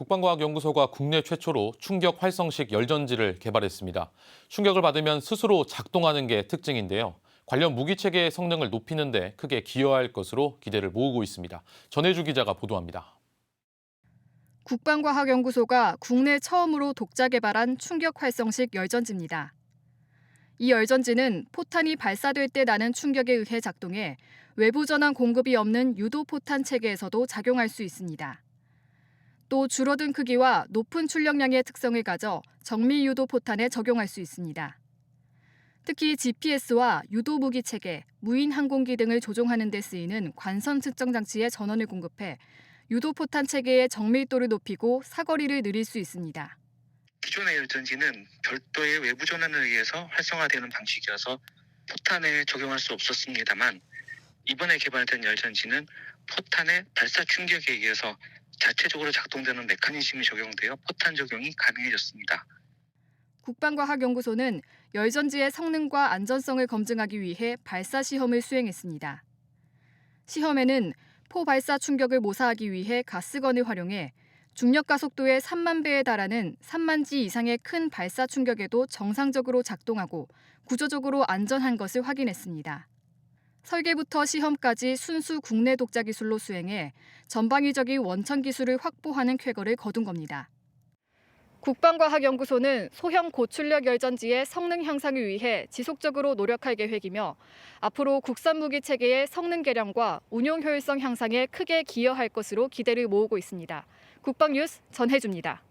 국방과학연구소가 국내 최초로 충격 활성식 열전지를 개발했습니다. 충격을 받으면 스스로 작동하는 게 특징인데요. 관련 무기 체계의 성능을 높이는 데 크게 기여할 것으로 기대를 모으고 있습니다. 전혜주 기자가 보도합니다. 국방과학연구소가 국내 처음으로 독자 개발한 충격 활성식 열전지입니다. 이 열전지는 포탄이 발사될 때 나는 충격에 의해 작동해 외부 전환 공급이 없는 유도 포탄 체계에서도 작용할 수 있습니다. 또 줄어든 크기와 높은 출력량의 특성을 가져 정밀 유도 포탄에 적용할 수 있습니다. 특히 GPS와 유도 무기 체계, 무인 항공기 등을 조종하는 데 쓰이는 관선 측정 장치에 전원을 공급해 유도 포탄 체계의 정밀도를 높이고 사거리를 늘릴 수 있습니다. 기존의 열전지는 별도의 외부 전환을 의해서 활성화되는 방식이어서 포탄에 적용할 수 없었습니다만 이번에 개발된 열전지는 포탄의 발사 충격에 의해서 자체적으로 작동되는 메커니즘이 적용되어 포탄 적용이 가능해졌습니다. 국방과학연구소는 열전지의 성능과 안전성을 검증하기 위해 발사 시험을 수행했습니다. 시험에는 포 발사 충격을 모사하기 위해 가스건을 활용해 중력 가 속도의 3만 배에 달하는 3만 지 이상의 큰 발사 충격에도 정상적으로 작동하고 구조적으로 안전한 것을 확인했습니다. 설계부터 시험까지 순수 국내 독자 기술로 수행해 전방위적인 원천 기술을 확보하는 쾌거를 거둔 겁니다. 국방과학연구소는 소형 고출력 열전지의 성능 향상을 위해 지속적으로 노력할 계획이며 앞으로 국산 무기 체계의 성능 개량과 운용 효율성 향상에 크게 기여할 것으로 기대를 모으고 있습니다. 국방뉴스 전해줍니다.